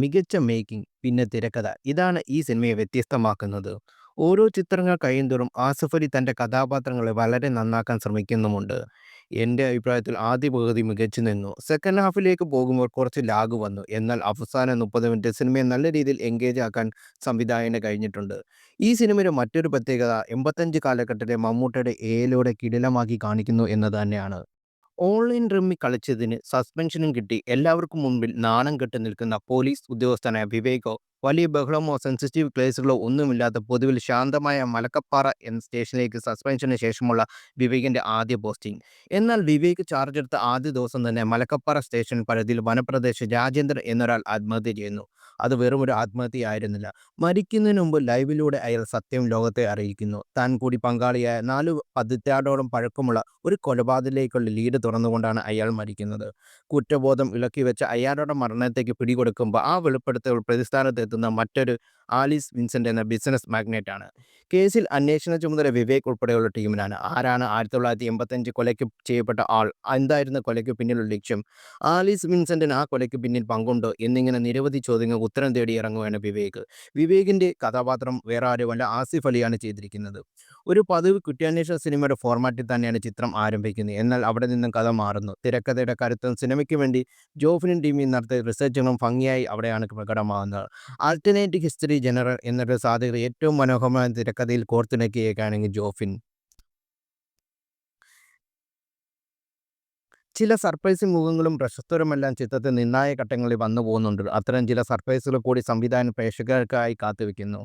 മികച്ച മേക്കിംഗ്, പിന്നെ തിരക്കഥ. ഇതാണ് ഈ സിനിമയെ വ്യത്യസ്തമാക്കുന്നത്. ഓരോ ചിത്രങ്ങൾ കഴിയുന്തോറും ആസിഫ് അലി തന്റെ കഥാപാത്രങ്ങളെ വളരെ നന്നാക്കാൻ ശ്രമിക്കുന്നുമുണ്ട്. എന്റെ അഭിപ്രായത്തിൽ ആദ്യ പകുതി മികച്ചു നിന്നു. സെക്കൻഡ് ഹാഫിലേക്ക് പോകുമ്പോൾ കുറച്ച് ലാഗ് വന്നു. എന്നാൽ അവസാന 30 മിനിറ്റ് സിനിമയെ നല്ല രീതിയിൽ എൻഗേജ് ആക്കാൻ സംവിധായകന് കഴിഞ്ഞിട്ടുണ്ട്. ഈ സിനിമയുടെ മറ്റൊരു പ്രത്യേകത 85 കാലഘട്ടത്തെ മമ്മൂട്ടിയുടെ ഏലോടെ കിടിലമാക്കി കാണിക്കുന്നു എന്നത് തന്നെയാണ്. ഓൺലൈൻ റമ്മി കളിച്ചതിന് സസ്പെൻഷനും കിട്ടി എല്ലാവർക്കും മുൻപിൽ നാണം കെട്ട് നിൽക്കുന്ന പോലീസ് ഉദ്യോഗസ്ഥനായ വിവേകോ വലിയ ബഹളമോ സെൻസിറ്റീവ് കേസുകളോ ഒന്നുമില്ലാത്ത പൊതുവിൽ ശാന്തമായ മലക്കപ്പാറ എന്ന സ്റ്റേഷനിലേക്ക് സസ്പെൻഷന് ശേഷമുള്ള വിവേകിന്റെ ആദ്യ പോസ്റ്റിംഗ്. എന്നാൽ വിവേക് ചാർജ് എടുത്ത ആദ്യ ദിവസം തന്നെ മലക്കപ്പാറ സ്റ്റേഷൻ പരിധിയിൽ വനപ്രദേശ രാജേന്ദ്രൻ എന്നൊരാൾ ആത്മഹത്യ ചെയ്യുന്നു. അത് വെറും ഒരു ആത്മഹത്യയായിരുന്നില്ല. മരിക്കുന്നതിന് മുമ്പ് ലൈവിലൂടെ അയാൾ സത്യം ലോകത്തെ അറിയിക്കുന്നു. താൻ കൂടി പങ്കാളിയായ നാല് പതിറ്റാണ്ടോളം പഴക്കമുള്ള ഒരു കൊലപാതകത്തിലേക്കുള്ള ലീഡ് തുറന്നുകൊണ്ടാണ് അയാൾ മരിക്കുന്നത്. കുറ്റബോധം ഇളക്കി വെച്ച അയാളുടെ മരണത്തേക്ക് പിടികൊടുക്കുമ്പോൾ ആ വെളിപ്പെടുത്തൽ പ്രതിസ്ഥാനത്തെത്തുന്ന മറ്റൊരു ആലിസ് വിൻസെന്റ് എന്ന ബിസിനസ് മാഗ്നേറ്റാണ്. കേസിൽ അന്വേഷണ ചുമതല വിവേക് ഉൾപ്പെടെയുള്ള ടീമിനാണ്. ആരാണ് 1985 കൊലയ്ക്ക് ചെയ്യപ്പെട്ട ആൾ? എന്തായിരുന്നു കൊലയ്ക്ക് പിന്നിലുള്ള ലക്ഷ്യം? ആലീസ് വിൻസെന്റിന് ആ കൊലയ്ക്ക് പിന്നിൽ പങ്കുണ്ടോ? എന്നിങ്ങനെ നിരവധി ചോദ്യങ്ങൾ ഉത്തരം തേടി ഇറങ്ങുകയാണ് വിവേക്. വിവേകിന്റെ കഥാപാത്രം വേറെ ആരുമല്ല ആസിഫ് അലിയാണ് ചെയ്തിരിക്കുന്നത്. ഒരു പതിവ് കുറ്റാന്വേഷണ സിനിമയുടെ ഫോർമാറ്റിൽ തന്നെയാണ് ചിത്രം ആരംഭിക്കുന്നത്. എന്നാൽ അവിടെ നിന്നും കഥ മാറുന്നു. തിരക്കഥയുടെ കരുത്തും സിനിമയ്ക്ക് വേണ്ടി ജോഫിനും ടീമിൽ നടത്തിയ റിസർച്ചുകളും ഭംഗിയായി അവിടെയാണ് പ്രകടമാകുന്നത്. ആൾട്ടർനേറ്റീവ് ഹിസ്റ്ററി ജനറൽ എന്നൊരു സാധ്യത ഏറ്റവും മനോഹരമായ തിരക്കഥയിൽ കോർത്തിണക്കിയേക്കാണെങ്കിൽ ജോഫിൻ. ചില സർപ്രൈസ് മുഖങ്ങളും പ്രശസ്തരുമെല്ലാം ചിത്രത്തിൽ നിർണായക ഘട്ടങ്ങളിൽ വന്നു പോകുന്നുണ്ട് അത്തരം ചില സർപ്രൈസുകൾ കൂടി സംവിധാനം പ്രേക്ഷകർക്കായി കാത്തുവെക്കുന്നു.